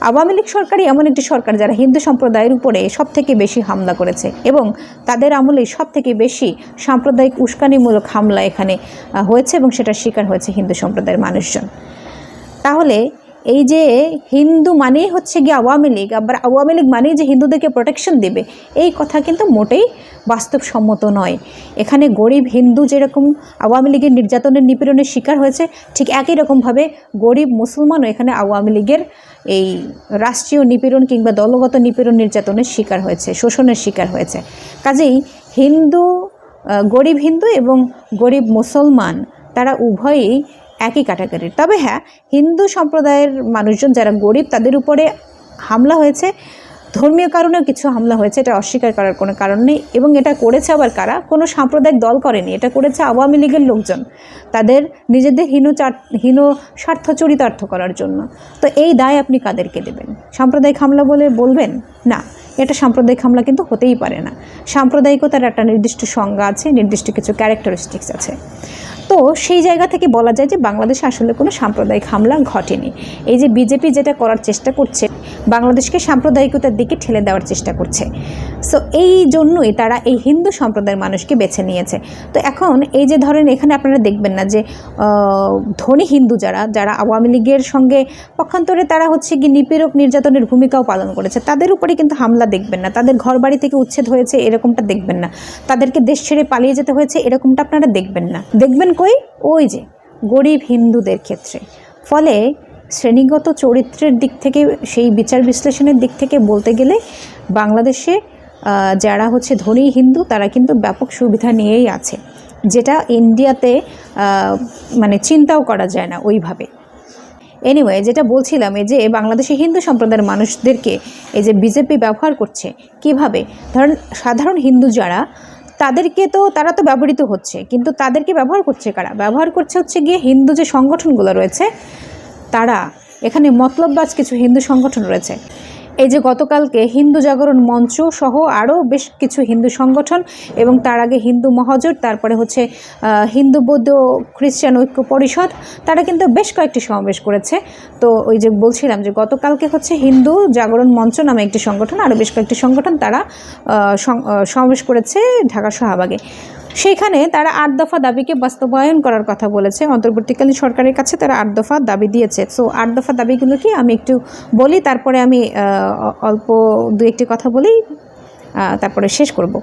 আওয়ামী লীগ সরকারই এমন একটি সরকার যারা হিন্দু সম্প্রদায়ের উপরে সব থেকে বেশি হামলা করেছে এবং তাদের আমলে সব থেকে বেশি সাম্প্রদায়িক উস্কানিমূলক হামলা এখানে হয়েছে এবং সেটার শিকার হয়েছে হিন্দু সম্প্রদায়ের মানুষজন। তাহলে এই যে হিন্দু মানেই হচ্ছে গিয়ে আওয়ামী লীগ, আবার আওয়ামী লীগ মানেই যে হিন্দুদেরকে প্রোটেকশন দেবে, এই কথা কিন্তু মোটেই বাস্তবসম্মত নয়। এখানে গরিব হিন্দু যেরকম আওয়ামী লীগের নির্যাতনের নিপীড়নের শিকার হয়েছে, ঠিক একই রকমভাবে গরিব মুসলমানও এখানে আওয়ামী লীগের এই রাষ্ট্রীয় নিপীড়ন কিংবা দলগত নিপীড়ন নির্যাতনের শিকার হয়েছে, শোষণের শিকার হয়েছে। কাজেই হিন্দু গরিব হিন্দু এবং গরিব মুসলমান, তারা উভয়ই একই ক্যাটাগরির তবে হ্যাঁ হিন্দু সম্প্রদায়ের মানুষজন যারা গরিব, তাদের উপরে হামলা হয়েছে। ধর্মীয় কারণেও কিছু হামলা হয়েছে, এটা অস্বীকার করার কোনো কারণ নেই। এবং এটা করেছে আবার কারা? কোনো সাম্প্রদায়িক দল করেনি, এটা করেছে আওয়ামী লীগের লোকজন। তাদের নিজেদের হীন হীন স্বার্থ চরিতার্থ করার জন্য। তো এই দায় আপনি কাদেরকে দেবেন? সাম্প্রদায়িক হামলা বলে বলবেন? না, এটা সাম্প্রদায়িক হামলা কিন্তু হতেই পারে না। সাম্প্রদায়িকতার একটা নির্দিষ্ট সংজ্ঞা আছে, নির্দিষ্ট কিছু ক্যারেক্টারিস্টিক্স আছে। তো সেই জায়গা থেকে বলা যায় যে বাংলাদেশে আসলে কোনো সাম্প্রদায়িক হামলা ঘটেনি। এই যে বিজেপি যেটা করার চেষ্টা করছে, বাংলাদেশকে সাম্প্রদায়িকতার দিকে ঠেলে দেওয়ার চেষ্টা করছে। সো এই জন্যই তারা এই হিন্দু সম্প্রদায়ের মানুষকে বেছে নিয়েছে। তো এখন এই যে ধরেন এখানে আপনারা দেখবেন না যে ধনী হিন্দু যারা যারা আওয়ামী লীগের সঙ্গে পক্ষান্তরে তারা হচ্ছে কি নিপীড়ক নির্যাতনের ভূমিকাও পালন করেছে। তাদের উপরে কিন্তু হামলা দেখবেন না। তাদের ঘর বাড়ি থেকে উচ্ছেদ হয়েছে এরকমটা দেখবেন না। তাদেরকে দেশ ছেড়ে পালিয়ে যেতে হয়েছে এরকমটা আপনারা দেখবেন না। দেখবেন কই ওই যে, গরিব হিন্দুদের ক্ষেত্রে। ফলে শ্রেণীগত চরিত্রের দিক থেকে, সেই বিচার বিশ্লেষণের দিক থেকে বলতে গেলে, বাংলাদেশে যারা হচ্ছে ধনী হিন্দু, তারা কিন্তু ব্যাপক সুবিধা নিয়েই আছে। যেটা ইন্ডিয়াতে মানে চিন্তাও করা যায় না ওইভাবে। এনিওয়ে যেটা বলছিলাম, এই যে বাংলাদেশে হিন্দু সম্প্রদায়ের মানুষদেরকে, এই যে বিজেপি ব্যবহার করছে, কীভাবে? ধরেন, সাধারণ হিন্দু যারা তাদেরকে তো, তারা তো ব্যবহৃত হচ্ছে, কিন্তু তাদেরকে ব্যবহার করছে কারা? ব্যবহার করছে হচ্ছে গিয়ে হিন্দু যে সংগঠনগুলো রয়েছে, তারা। এখানে মতলববাজ কিছু হিন্দু সংগঠন রয়েছে। এই যে গতকালকে হিন্দু জাগরণ মঞ্চ সহ আরও বেশ কিছু হিন্দু সংগঠন এবং তার আগে হিন্দু মহাজোট, তারপরে হচ্ছে হিন্দু বৌদ্ধ খ্রিস্টান ঐক্য পরিষদ, তারা কিন্তু বেশ কয়েকটি সমাবেশ করেছে। তো ওই যে বলছিলাম যে গতকালকে হচ্ছে হিন্দু জাগরণ মঞ্চ নামে একটি সংগঠন, আরও বেশ কয়েকটি সংগঠন তারা সমাবেশ করেছে ঢাকা শাহবাগে। সেইখানে তারা আট দফা দাবিকে বাস্তবায়ন করার কথা বলেছে। অন্তর্বর্তীকালীন সরকারের কাছে তারা আট দফা দাবি দিয়েছে। সো আট দফা দাবিগুলো কি আমি একটু বলি, তারপরে আমি অল্প দু একটি কথা বলেই তারপরে শেষ করব।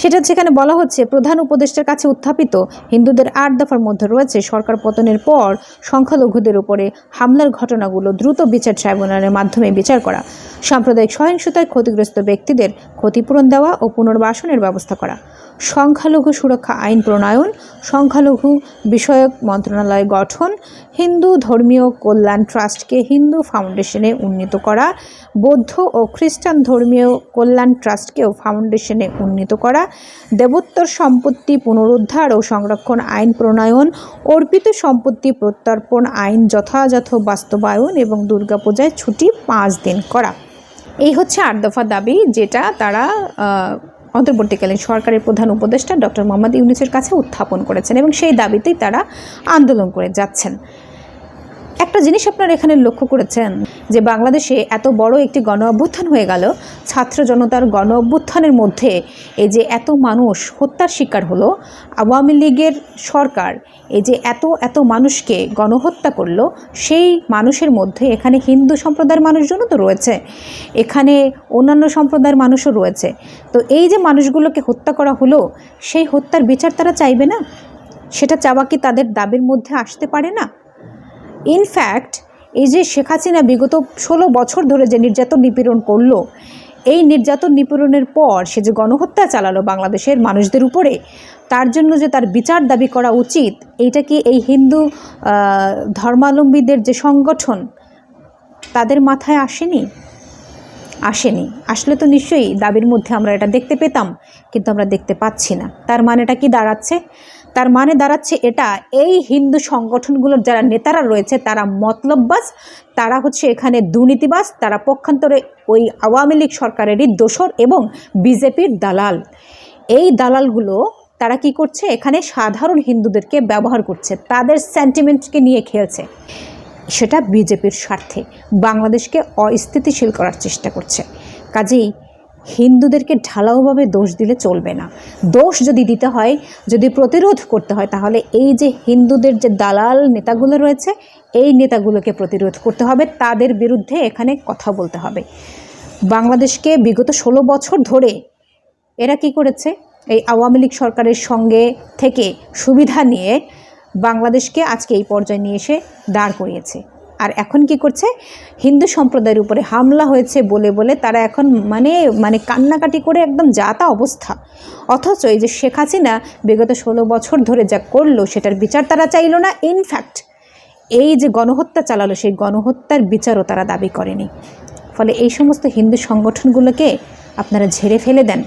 সেটা এখানে বলা হচ্ছে, প্রধান উপদেষ্টার কাছে উত্থাপিত হিন্দুদের আট দফার মধ্যে রয়েছে সরকার পতনের পর সংখ্যালঘুদের উপরে হামলার ঘটনাগুলো দ্রুত বিচার ট্রাইব্যুনালের মাধ্যমে বিচার করা। সাম্প্রদায়িক সহিংসতায় ক্ষতিগ্রস্ত ব্যক্তিদের ক্ষতিপূরণ দেওয়া ও পুনর্বাসনের ব্যবস্থা করা। সংখ্যালঘু সুরক্ষা আইন প্রণয়ন, সংখ্যালঘু বিষয়ক মন্ত্রণালয় গঠন, হিন্দু ধর্মীয় কল্যাণ ট্রাস্টকে হিন্দু ফাউন্ডেশনে উন্নীত করা, বৌদ্ধ ও খ্রিস্টান ধর্মীয় কল্যাণ ট্রাস্টকেও ফাউন্ডেশনে উন্নীত করা দেবোত্তর সম্পত্তি পুনরুদ্ধার ও সংরক্ষণ আইন প্রণয়ন, অর্পিত সম্পত্তি প্রত্যর্পণ আইন যথাযথ বাস্তবায়ন এবং দুর্গাপূজায় ছুটি পাঁচ দিন করা। এই হচ্ছে আট দফা দাবি যেটা তারা অন্তর্বর্তীকালীন সরকারের প্রধান উপদেষ্টা ডক্টর মোহাম্মদ ইউনিসের কাছে উত্থাপন করেছেন এবং সেই দাবিতেই তারা আন্দোলন করে যাচ্ছেন। একটা জিনিস আপনারা এখানে লক্ষ্য করেছেন, যে বাংলাদেশে এত বড় একটি গণ অভ্যুত্থান হয়ে গেল। ছাত্র জনতার গণ অভ্যুত্থানের মধ্যে এই যে এত মানুষ হত্যার শিকার হলো, আওয়ামী লীগের সরকার এই যে এত এত মানুষকে গণহত্যা করল, সেই মানুষের মধ্যে এখানে হিন্দু সম্প্রদায়ের মানুষজনও তো রয়েছে। এখানে অন্যান্য সম্প্রদায়ের মানুষও রয়েছে। তো এই যে মানুষগুলোকে হত্যা করা হলো, সেই হত্যার বিচার তারা চাইবে না? সেটা চাওয়া কি তাদের দাবির মধ্যে আসতে পারে না? ইনফ্যাক্ট এই যে শেখ হাসিনা বিগত ষোলো বছর ধরে যে নির্যাতন নিপীড়ন করল, এই নির্যাতন নিপীড়নের পর সে যে গণহত্যা চালালো বাংলাদেশের মানুষদের উপরে, তার জন্য যে তার বিচার দাবি করা উচিত, এইটা কি এই হিন্দু ধর্মাবলম্বীদের যে সংগঠন, তাদের মাথায় আসেনি? আসেনি। আসলে তো নিশ্চয়ই দাবির মধ্যে আমরা এটা দেখতে পেতাম, কিন্তু আমরা দেখতে পাচ্ছি না। তার মানেটা কি দাঁড়াচ্ছে? তার মানে দাঁড়াচ্ছে এটা, এই হিন্দু সংগঠনগুলোর যারা নেতারা রয়েছে, তারা মতলববাজ, তারা হচ্ছে এখানে দুর্নীতিবাজ, তারা পক্ষান্তরে ওই আওয়ামী লীগ সরকারেরই দোসর এবং বিজেপির দালাল। এই দালালগুলো তারা কি করছে? এখানে সাধারণ হিন্দুদেরকে ব্যবহার করছে, তাদের সেন্টিমেন্টকে নিয়ে খেলছে। সেটা বিজেপির স্বার্থে বাংলাদেশকে অস্থিতিশীল করার চেষ্টা করছে। কাজেই হিন্দুদেরকে ঢালাওভাবে দোষ দিলে চলবে না। দোষ যদি দিতে হয়, যদি প্রতিরোধ করতে হয়, তাহলে এই যে হিন্দুদের যে দালাল নেতাগুলো রয়েছে, এই নেতাগুলোকে প্রতিরোধ করতে হবে। তাদের বিরুদ্ধে এখানে কথা বলতে হবে। বাংলাদেশকে বিগত ষোলো বছর ধরে এরা কি করেছে? এই আওয়ামী লীগ সরকারের সঙ্গে থেকে সুবিধা নিয়ে বাংলাদেশকে আজকে এই পর্যায়ে নিয়ে এসে দাঁড় করিয়েছে। আর এখন কি করছে? হিন্দু সম্প্রদায়ের উপরে হামলা হয়েছে বলে বলে তারা এখন মানে মানে কান্নাকাটি করে একদম যাতা অবস্থা। অথচ এই যে শেখ হাসিনা বিগত ষোলো বছর ধরে যা করল, সেটার বিচার তারা চাইলো না। ইনফ্যাক্ট এই যে গণহত্যা চালালো, সেই গণহত্যার বিচারও তারা দাবি করেনি। ফলে এই সমস্ত হিন্দু সংগঠনগুলোকে আপনারা ঝেড়ে ফেলে দেন।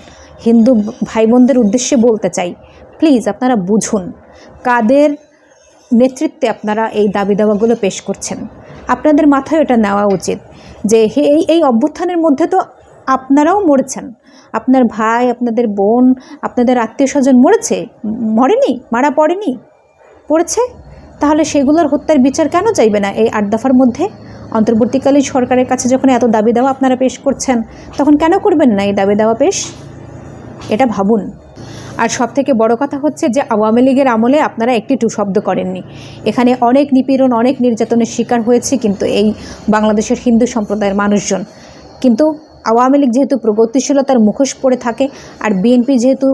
হিন্দু ভাই বোনদের উদ্দেশ্যে বলতে চাই প্লিজ আপনারা বুঝুন, কাদের নেতৃত্বে আপনারা এই দাবি দাওয়াগুলো পেশ করছেন। আপনাদের মাথায় এটা নেওয়া উচিত যে এই এই অভ্যুত্থানের মধ্যে তো আপনারাও মরেছেন। আপনার ভাই, আপনাদের বোন, আপনাদের আত্মীয় স্বজন মরেছে? মরেনি? মারা পড়েনি? পড়েছে? তাহলে সেগুলোর হত্যার বিচার কেন চাইবে না এই আট দফার মধ্যে? অন্তর্বর্তীকালীন সরকারের কাছে যখন এত দাবি দাওয়া আপনারা পেশ করছেন, তখন কেন করবেন না এই দাবি দাওয়া পেশ? এটা ভাবুন। আর সব থেকে বড় কথা হচ্ছে যে আওয়ামী লীগের আমলে আপনারা একটি টু শব্দ করেননি। এখানে অনেক নিপীড়ন, অনেক নির্যাতনের শিকার হয়েছে কিন্তু এই বাংলাদেশের হিন্দু সম্প্রদায়ের মানুষজন। কিন্তু আওয়ামী লীগ যেহেতু প্রগতিশীলতার মুখোশ পড়ে থাকে আর বিএনপি যেহেতু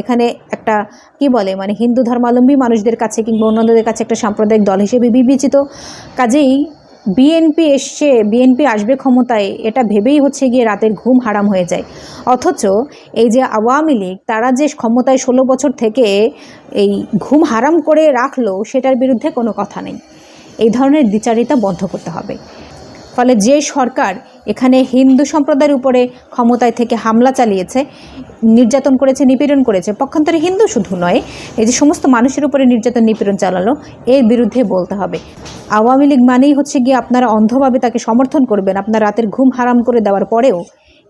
এখানে একটা, কি বলে মানে হিন্দু ধর্মাবলম্বী মানুষদের কাছে কিংবা অন্যদের কাছে একটা সাম্প্রদায়িক দল হিসেবে বিবেচিত, কাজেই বিএনপি এসছে, বিএনপি আসবে ক্ষমতায়, এটা ভেবেই হচ্ছে গিয়ে রাতের ঘুম হারাম হয়ে যায়। অথচ এই যে আওয়ামী লীগ, তারা যে ক্ষমতায় ষোলো বছর থেকে এই ঘুম হারাম করে রাখল, সেটার বিরুদ্ধে কোনো কথা নেই। এই ধরনের দ্বিচারিতা বন্ধ করতে হবে। ফলে যে সরকার এখানে হিন্দু সম্প্রদায়ের উপরে ক্ষমতায় থেকে হামলা চালিয়েছে, নির্যাতন করেছে, নিপীড়ন করেছে। পক্ষান্তরে হিন্দু শুধু নয়, এই যে সমস্ত মানুষের উপরে নির্যাতন, নিপীড়ন চালালো, এর বিরুদ্ধে বলতে হবে। আওয়ামী লীগ মানেই হচ্ছে গিয়ে আপনারা অন্ধভাবে তাকে সমর্থন করবেন, আপনার রাতের ঘুম হারাম করে দেওয়ার পরেও।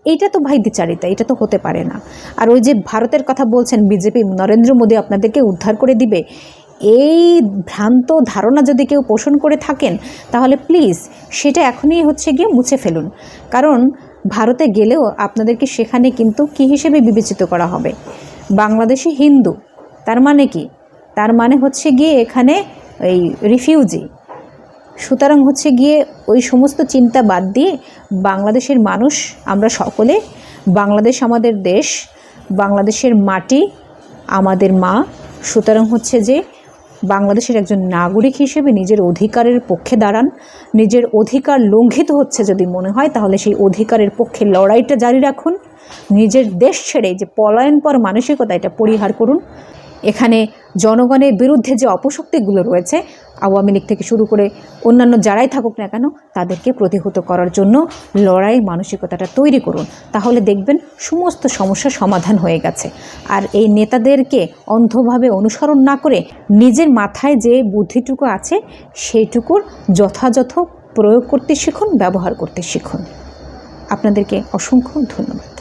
এইটা তো ভাই দ্বিচারিতা এটা তো হতে পারে না। আর ওই যে ভারতের কথা বলছেন বিজেপি, নরেন্দ্র মোদী আপনাদেরকে উদ্ধার করে দিবে এই ভ্রান্ত ধারণা যদি কেউ পোষণ করে থাকেন, তাহলে প্লিজ সেটা এখনই হচ্ছে গিয়ে মুছে ফেলুন। কারণ ভারতে গেলেও আপনাদেরকে সেখানে কিন্তু কী হিসেবে বিবেচিত করা হবে? বাংলাদেশি হিন্দু, তার মানে কি? তার মানে হচ্ছে গিয়ে এখানে এই রিফিউজি সুতরাং হচ্ছে গিয়ে ওই সমস্ত চিন্তা বাদ দিয়ে বাংলাদেশের মানুষ, আমরা সকলে, বাংলাদেশ আমাদের দেশ, বাংলাদেশের মাটি, আমাদের মা। সুতরাং হচ্ছে যে বাংলাদেশের একজন নাগরিক হিসেবে নিজের অধিকারের পক্ষে দাঁড়ান। নিজের অধিকার লঙ্ঘিত হচ্ছে যদি মনে হয়, তাহলে সেই অধিকারের পক্ষে লড়াইটা জারি রাখুন। নিজের দেশ ছেড়ে যে পলায়নপর মানসিকতা, এটা পরিহার করুন। এখানে জনগণের বিরুদ্ধে যে অপশক্তিগুলো রয়েছে, আওয়ামী লীগ থেকে শুরু করে অন্যান্য যারাই থাকুক না কেন, তাদেরকে প্রতিহত করার জন্য লড়াই মানসিকতাটা তৈরি করুন। তাহলে দেখবেন সমস্ত সমস্যার সমাধান হয়ে গেছে। আর এই নেতাদেরকে অন্ধভাবে অনুসরণ না করে নিজের মাথায় যে বুদ্ধিটুকু আছে, সেইটুকুর যথাযথ প্রয়োগ করতে শিখুন, ব্যবহার করতে শিখুন। আপনাদেরকে অসংখ্য ধন্যবাদ।